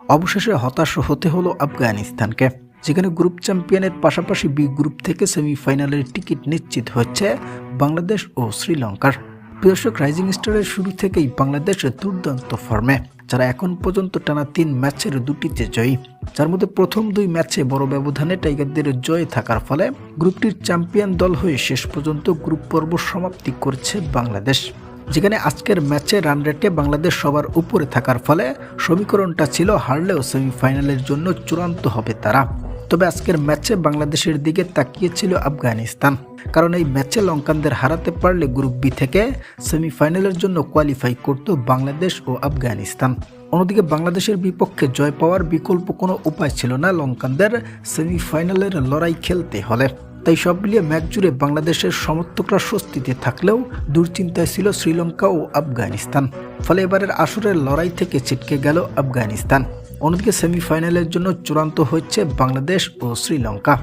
অবশেষে হতাশ হতে হলো আফগানিস্তানকে, যেখানে গ্রুপ চ্যাম্পিয়নের পাশাপাশি বি গ্রুপ থেকে সেমিফাইনালের টিকিট নিশ্চিত হচ্ছে বাংলাদেশ ও শ্রীলঙ্কার। দর্শক রাইজিং স্টারের শুরু থেকেই বাংলাদেশের দুর্দান্ত ফর্মে যারা এখন পর্যন্ত টানা তিন ম্যাচের দুটিতে জয়ী। যার মধ্যে প্রথম দুই ম্যাচে বড় ব্যবধানে টাইগারদের জয় থাকার ফলে গ্রুপটির চ্যাম্পিয়ন দল হয়ে শেষ পর্যন্ত গ্রুপ পর্ব সমাপ্তি করছে বাংলাদেশ। যেখানে আজকের ম্যাচে রান রেটে বাংলাদেশ সবার উপরে থাকার ফলে সমীকরণটা ছিল হারলেও সেমিফাইনালের জন্য চূড়ান্ত হবে তারা। তবে আজকের ম্যাচে বাংলাদেশের দিকে তাকিয়েছিল আফগানিস্তান। কারণ এই ম্যাচে লঙ্কানদের হারাতে পারলে গ্রুপ বি থেকে সেমিফাইনালের জন্য কোয়ালিফাই করত বাংলাদেশ ও আফগানিস্তান। অন্যদিকে বাংলাদেশের বিপক্ষে জয় পাওয়ার বিকল্প কোনো উপায় ছিল না লঙ্কানদের সেমিফাইনালের লড়াই খেলতে হলে। তাই সব মিলিয়ে ম্যাচ জুড়ে বাংলাদেশের সমর্থকরা স্বস্তিতে থাকলেও দুশ্চিন্তায় ছিল শ্রীলঙ্কা ও আফগানিস্তান। ফলে এবারের আসরের লড়াই থেকে ছিটকে গেল আফগানিস্তান। অন্যদিকে সেমিফাইনালের জন্য চূড়ান্ত হচ্ছে বাংলাদেশ ও শ্রীলঙ্কা।